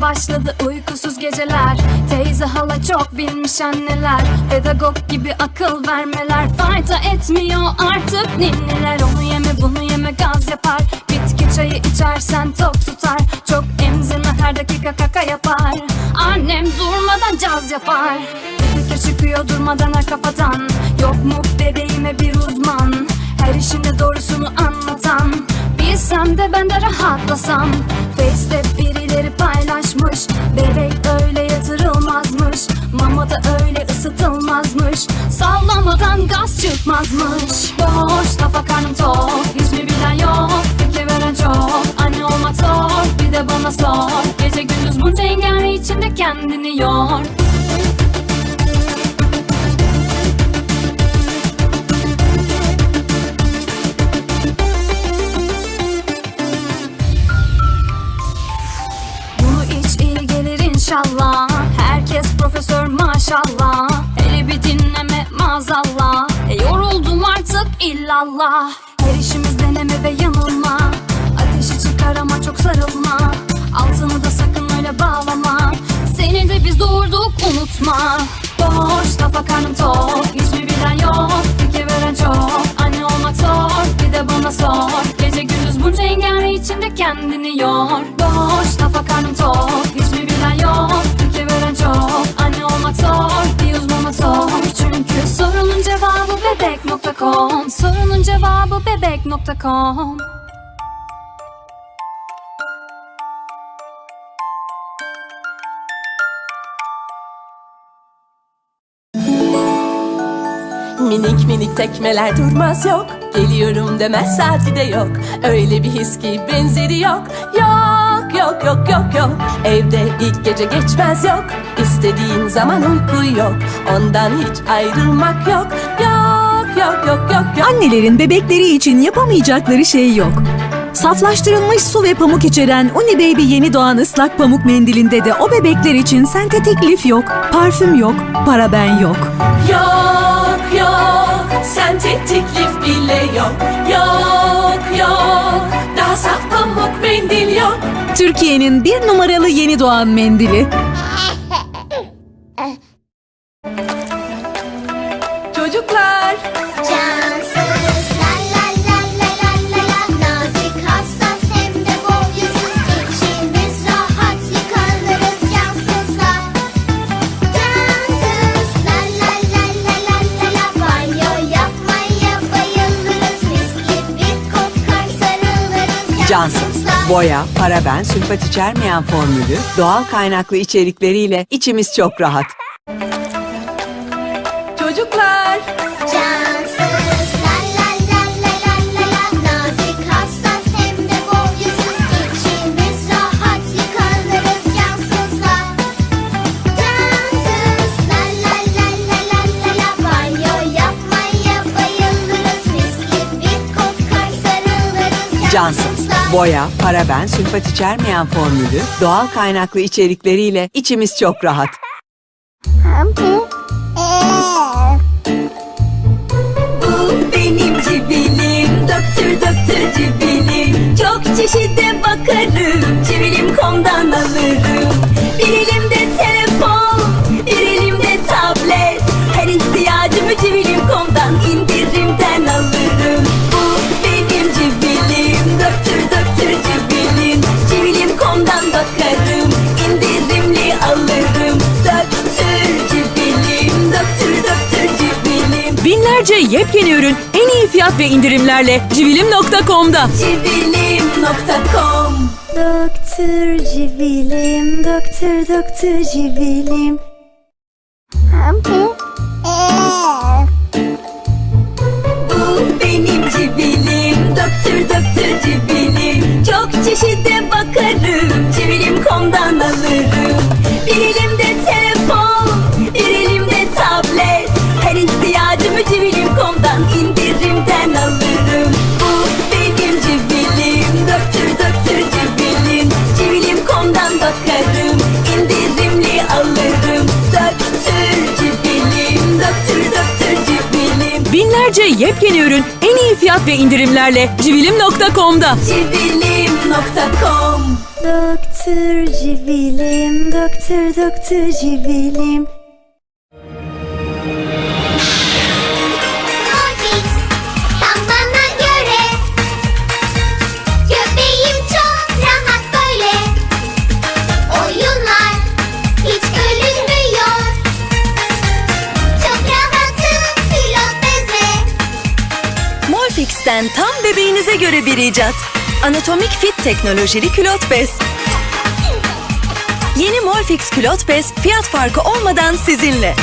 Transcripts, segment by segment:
Başladı uykusuz geceler. Teyze hala çok bilmiş anneler. Pedagog gibi akıl vermeler. Fayda etmiyor artık ninniler. Onu yeme bunu yeme gaz yapar. Bitki çayı içersen tok tutar. Çok emzirme her dakika kaka yapar. Annem durmadan caz yapar. Bir fikir çıkıyor durmadan her kafadan Yok mu bebeğime bir uzman? Her işinde doğrusunu anlatan. Bilsem de ben de rahatlasam. Face'te birileri paylaşmış Bebek öyle yatırılmazmış. Mama da öyle ısıtılmazmış. Sallamadan gaz çıkmazmış. Boş lafa karnım tok. Mi bilen yok. Fikir veren çok. Anne olmak zor. Bir de bana sor. Gece gündüz bunca engel içinde kendini yor inşallah Herkes profesör maşallah. Hele bir dinleme maazallah. E, Yoruldum artık illallah. Her işimiz deneme ve yanılma. Ateşi çıkar ama çok sarılma. Altını da sakın öyle bağlama. Seni de biz doğurduk unutma. Boş lafa karnım tok. Hiç mi bilen yok Fikir veren çok. Anne olmak zor Bir de bana sor. Gece gündüz bunca engel içinde kendini yor. Boş lafa karnım tok. Hiç bebek.com Sorunun cevabı bebek.com Minik minik tekmeler durmaz yok. Geliyorum demez saati de yok. Öyle bir his ki benzeri yok. Yok yok yok yok yok. Evde ilk gece geçmez yok. İstediğin zaman uyku yok. Ondan hiç ayrılmak yok. Yok yok yok yok yok Annelerin bebekleri için yapamayacakları şey yok. Saflaştırılmış su ve pamuk içeren Uni Baby yeni doğan ıslak pamuk mendilinde de o bebekler için sentetik lif yok, parfüm yok, paraben yok. Yok yok Sentetik lif bile yok Yok yok Daha saf pamuk mendil yok Türkiye'nin bir numaralı yeni doğan mendili. Cansız, boya, paraben, sülfat içermeyen formülü, doğal kaynaklı içerikleriyle içimiz çok rahat. Çocuklar Cansız la la la la la la la Nazik hassas hem de boyusuz İçimiz rahat yıkanırız cansızla Cansız la la la la la la la Banyo yapmaya bayılırız Mis gibi kokar sarılırız Cansız, boya, paraben, sülfat içermeyen formülü, doğal kaynaklı içerikleriyle içimiz çok rahat. Bu benim cibilim Döktür döktür cibilim Çok çeşide bakarım Cibilim.com'dan yepyeni ürün en iyi fiyat ve indirimlerle civilim.com'da. Cibilim.com Doktor civilim, doktor doktor civilim. Bu benim cibilim Döktür döktür cibilim Çok çeşide bakarım Binlerce yepyeni ürün en iyi fiyat ve indirimlerle civilim.com'da. Cibilim.com Doktor doktor civilim Doktor doktor civilim Tam bebeğinize göre bir icat. Anatomik fit teknolojili külot bez. Yeni Morfix külot bez fiyat farkı olmadan sizinle.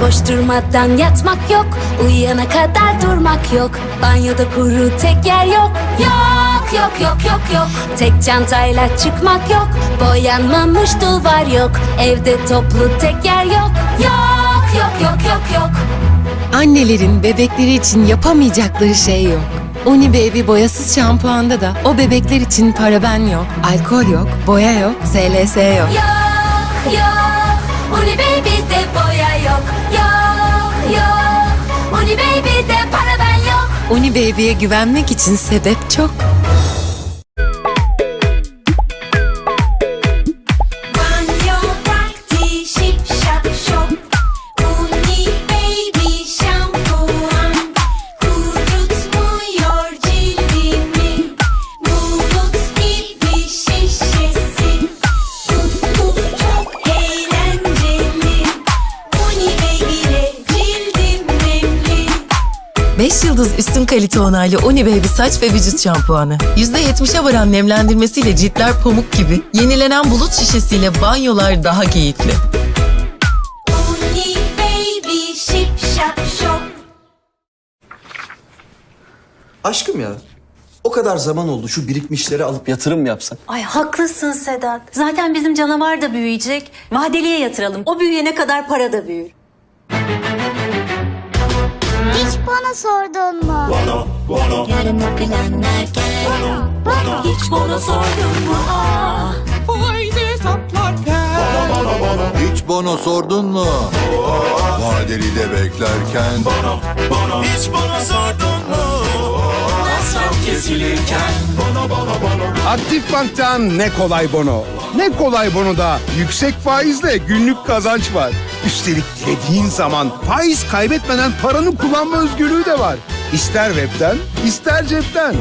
Koşturmadan yatmak yok Uyuyana kadar durmak yok Banyoda kuru tek yer yok Yok yok yok yok yok Tek çantayla çıkmak yok Boyanmamış duvar yok Evde toplu tek yer yok Yok yok yok yok yok Annelerin bebekleri için yapamayacakları şey yok. Oni Baby boyasız şampuanda da o bebekler için paraben yok, alkol yok, boya yok, SLS yok. Yok yok Uni Baby'de boya yok Yok yok Uni Baby'de para ben yok Oni Baby'ye güvenmek için sebep çok. 5 yıldız üstün kalite onaylı Oni Baby saç ve vücut şampuanı. %70'e varan nemlendirmesiyle ciltler pamuk gibi. Yenilenen bulut şişesiyle banyolar daha keyifli. Uni baby şip şap şop Aşkım ya. O kadar zaman oldu şu birikmişleri alıp yatırım yapsak. Ay haklısın Sedat. Zaten bizim canavar da büyüyecek. Vadeliye yatıralım. O büyüyene kadar para da büyür. Bana sordun mu? Hiç bana sordun mu? Hiç bana sordun mu? Vadeli de beklerken Hiç bana sordun mu? Masraf kesilirken Aktif Bank'tan ne kolay bono. Ne kolay bonoda yüksek faizle günlük kazanç var. Üstelik dilediğin zaman faiz kaybetmeden paranı kullanma özgürlüğü de var. İster webten, ister cepten.